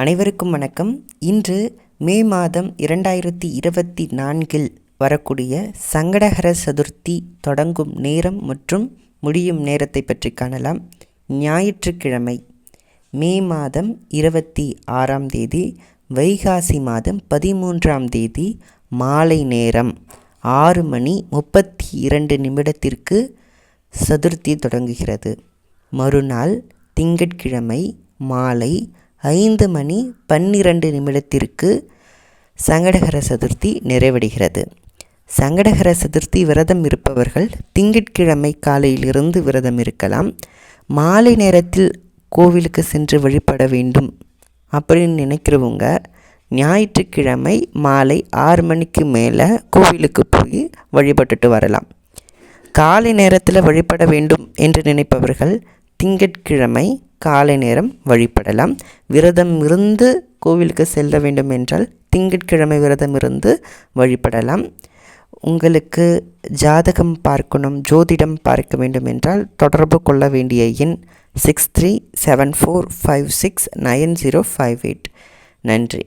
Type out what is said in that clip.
அனைவருக்கும் வணக்கம். இன்று மே மாதம் இரண்டாயிரத்தி இருபத்தி நான்கில் வரக்கூடிய சங்கடகர சதுர்த்தி தொடங்கும் நேரம் மற்றும் முடியும் நேரத்தை பற்றி காணலாம். ஞாயிற்றுக்கிழமை மே மாதம் இருபத்தி ஆறாம் தேதி வைகாசி மாதம் பதிமூன்றாம் தேதி மாலை நேரம் ஆறு மணி முப்பத்தி இரண்டு நிமிடத்திற்கு சதுர்த்தி தொடங்குகிறது. மறுநாள் திங்கட்கிழமை மாலை ஐந்து மணி பன்னிரண்டு நிமிடத்திற்கு சங்கடகர சதுர்த்தி நிறைவடைகிறது. சங்கடகர சதுர்த்தி விரதம் இருப்பவர்கள் திங்கட்கிழமை காலையிலிருந்து விரதம் இருக்கலாம். மாலை நேரத்தில் கோவிலுக்கு சென்று வழிபட வேண்டும் அப்படின்னு நினைக்கிறவங்க ஞாயிற்றுக்கிழமை மாலை ஆறு மணிக்கு மேலே கோவிலுக்கு போய் வழிபட்டுட்டு வரலாம். காலை நேரத்தில் வழிபட வேண்டும் என்று நினைப்பவர்கள் திங்கட்கிழமை காலை நேரம் வழிபடலாம். விரதம் இருந்து கோவிலுக்கு செல்ல வேண்டும் என்றால் திங்கட்கிழமை விரதம் இருந்து வழிபடலாம். உங்களுக்கு ஜாதகம் பார்க்கணும் ஜோதிடம் பார்க்க வேண்டும் என்றால் தொடர்பு கொள்ள வேண்டிய எண் six three seven four five six nine zero five eight நன்றி.